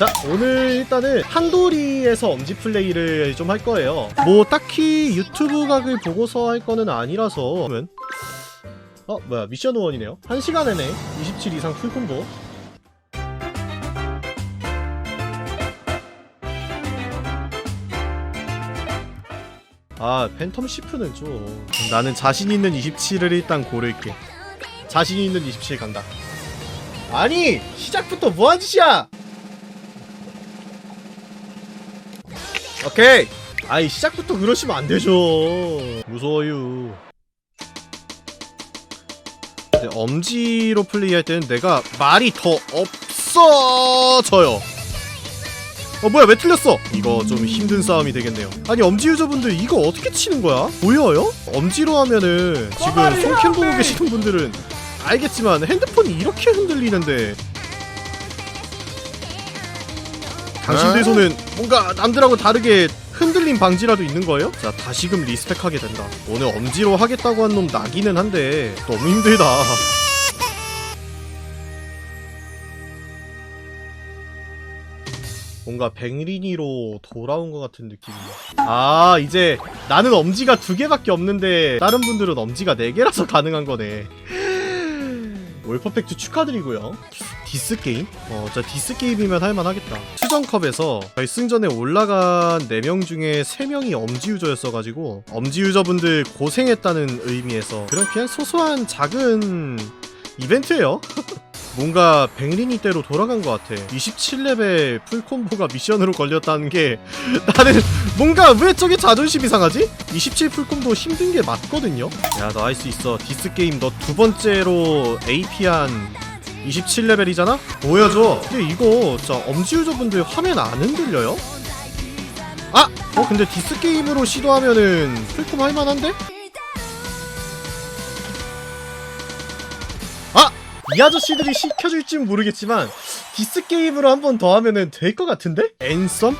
자 오늘 일단은 한도리에서 엄지 플레이를 좀 할 거예요. 뭐 딱히 유튜브 각을 보고서 할 거는 아니라서 그러면 어 뭐야 미션 원이네요. 1시간 내내 27 이상 풀콤보. 아 팬텀 시프는 좀 나는 자신 있는 27을 일단 고를게. 자신 있는 27 간다. 아니 시작부터 뭐한 짓이야 오케이. 아이 시작부터 그러시면 안 되죠. 무서워요. 엄지로 플레이할 때는 내가 말이 더 없어져요. 어 뭐야 왜 틀렸어? 이거 좀 힘든 싸움이 되겠네요. 아니 엄지 유저분들 이거 어떻게 치는 거야? 보여요? 엄지로 하면은 지금 손캠 보고 계시는 분들은 알겠지만 핸드폰이 이렇게 흔들리는데 당신들 손은 뭔가 남들하고 다르게 흔들림 방지라도 있는 거예요? 자 다시금 리스펙하게 된다. 오늘 엄지로 하겠다고 한 놈 나기는 한데 너무 힘들다. 뭔가 백린이로 돌아온 것 같은 느낌이야. 아 이제 나는 엄지가 두 개밖에 없는데 다른 분들은 엄지가 네 개라서 가능한 거네 월퍼펙트 축하드리고요. 디스게임? 어, 자 디스게임이면 할만하겠다. 수정컵에서 결승전에 올라간 4명 중에 3명이 엄지 유저였어가지고 엄지 유저분들 고생했다는 의미에서 그런 그냥 소소한 작은 이벤트예요 뭔가 백린이 때로 돌아간 것 같아 27레벨 풀콤보가 미션으로 걸렸다는 게 나는 뭔가 왜 저게 자존심이 상하지? 27 풀콤보 힘든 게 맞거든요 야너할수 있어 디스게임 너 두 번째로 AP한 27레벨이잖아? 보여줘 근데 이거 자 엄지 유저분들 화면 안 흔들려요? 아! 어 근데 디스게임으로 시도하면은 풀콤 할만한데? 이 아저씨들이 시켜줄진 모르겠지만 디스 게임으로 한 번 더 하면은 될 것 같은데? 앤썸?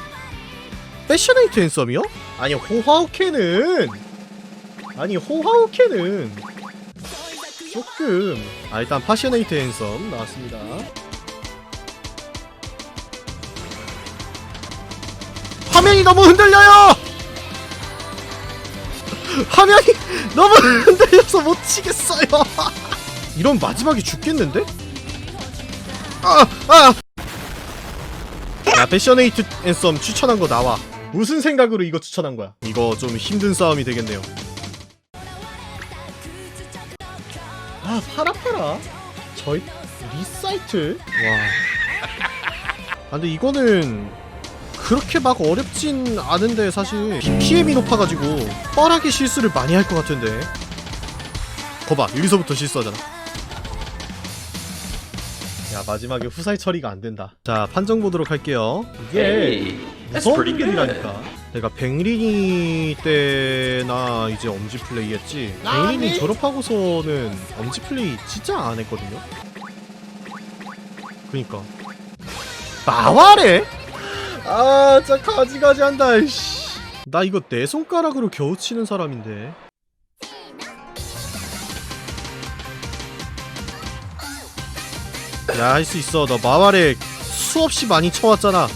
패셔네이트 앤썸이요? 아니 호하우케는 아니 호하우케는 조금 아 일단 파셔네이트 앤썸 나왔습니다 화면이 너무 흔들려요! 화면이 너무 흔들려서 못 치겠어요 이런 마지막에 죽겠는데? 아! 아! 야 패셔네이트 앤썸 추천한 거 나와. 무슨 생각으로 이거 추천한 거야? 이거 좀 힘든 싸움이 되겠네요. 아 파라 파라 저희 리사이트 와. 아, 근데 이거는 그렇게 막 어렵진 않은데 사실 BPM이 높아가지고 뻔하게 실수를 많이 할 것 같은데. 거봐 여기서부터 실수하잖아 야 마지막에 후사이 처리가 안 된다. 자 판정 보도록 할게요. 이게 무서운. 분들이라니까. 내가 백린이 때나 이제 엄지 플레이 했지. 백린이 졸업하고서는 엄지 플레이 진짜 안 했거든요. 그니까. 마와래? 아 진짜 가지가지 한다. 이씨. 나 이거 내 손가락으로 겨우 치는 사람인데. 야 할 수 있어 너 마와레 수없이 많이 쳐왔잖아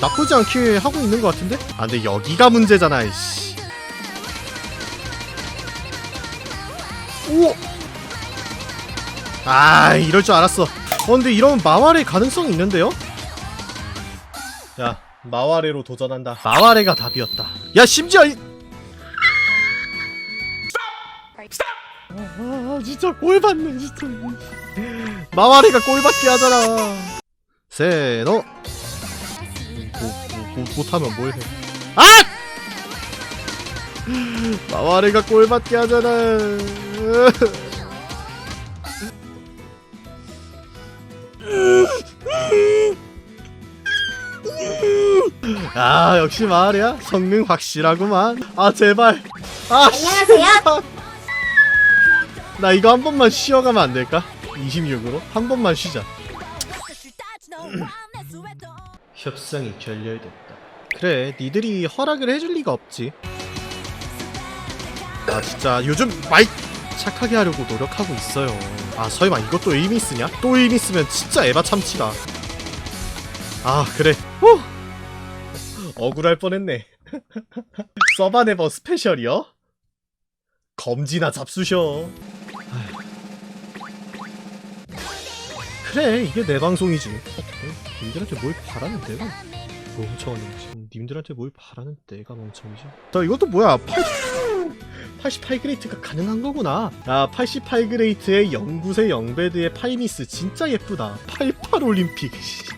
나쁘지 않게 하고 있는 것 같은데? 아 근데 여기가 문제잖아 이씨 오! 아 이럴 줄 알았어 어 근데 이러면 마와레 가능성이 있는데요? 야 마와레로 도전한다 마와레가 답이었다 야 심지어 이... 아 진짜 꼴받네 진짜 마와리가 꼴받게 하잖아. 세노 뭐, 뭐, 뭐, 못하면 뭘해? 아! 마와리가 꼴받게 하잖아. 아 역시 마와리야? 성능 확실하구만. 아 제발. 아 안녕하세요. 나 이거 한 번만 쉬어가면 안 될까? 26으로 한 번만 쉬자. 협상이 결렬됐다. 그래, 니들이 허락을 해줄 리가 없지. 아 진짜 요즘 마이 착하게 하려고 노력하고 있어요. 아 설마 이것도 의미 쓰냐? 또 의미 쓰면 진짜 에바 참치다. 아 그래. 후. 억울할 뻔했네. 서바네버 스페셜이요? 검지나 잡수셔. 그래 이게 내 방송이지. 어? 님들한테 뭘 바라는 내가 멍청하지. 님들한테 뭘 바라는 내가 멍청이지. 자 이것도 뭐야? 88그레이트가 가능한 거구나. 야 88그레이트의 영구세 영베드의 파이미스 진짜 예쁘다. 88올림픽.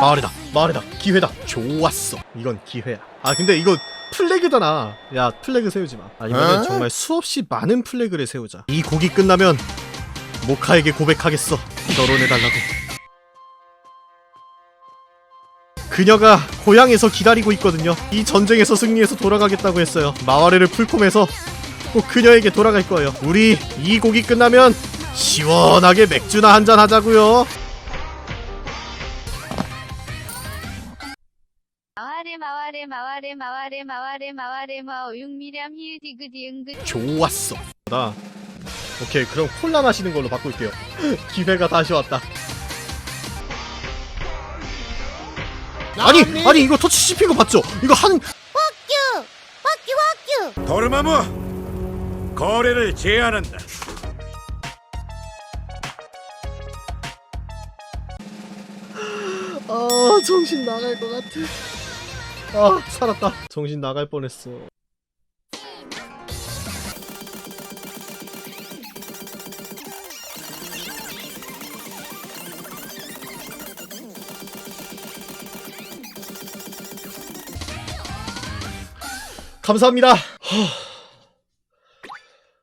마을이다 마을이다 기회다 좋았어 이건 기회야 아 근데 이거 플래그잖아 야 플래그 세우지 마아 이번엔 어? 정말 수없이 많은 플래그를 세우자. 이 곡이 끝나면 모카에게 고백하겠어. 결혼해달라고. 그녀가 고향에서 기다리고 있거든요. 이 전쟁에서 승리해서 돌아가겠다고 했어요. 마와레를 풀콤해서 꼭 그녀에게 돌아갈 거예요. 우리 이 곡이 끝나면 시원하게 맥주나 한잔 하자고요 마와레 마와레 마와레 마와레 마와레 마와레 마 오육 미렴 히읗디귿 디응긋 좋았어. 나 오케이 그럼 콜라 마시는 걸로 바꿀게요. 기회가 다시 왔다. 아니 아니 이거 터치 씹힌 거 봤죠? 이거 한 도르마무 거래를 제한한다. 아 정신 나갈 것 같아. 아 살았다. 정신 나갈 뻔했어. 감사합니다. 하,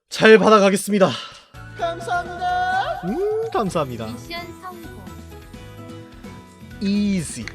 잘 받아가겠습니다. 감사합니다. 음 감사합니다. 미션 성공 easy.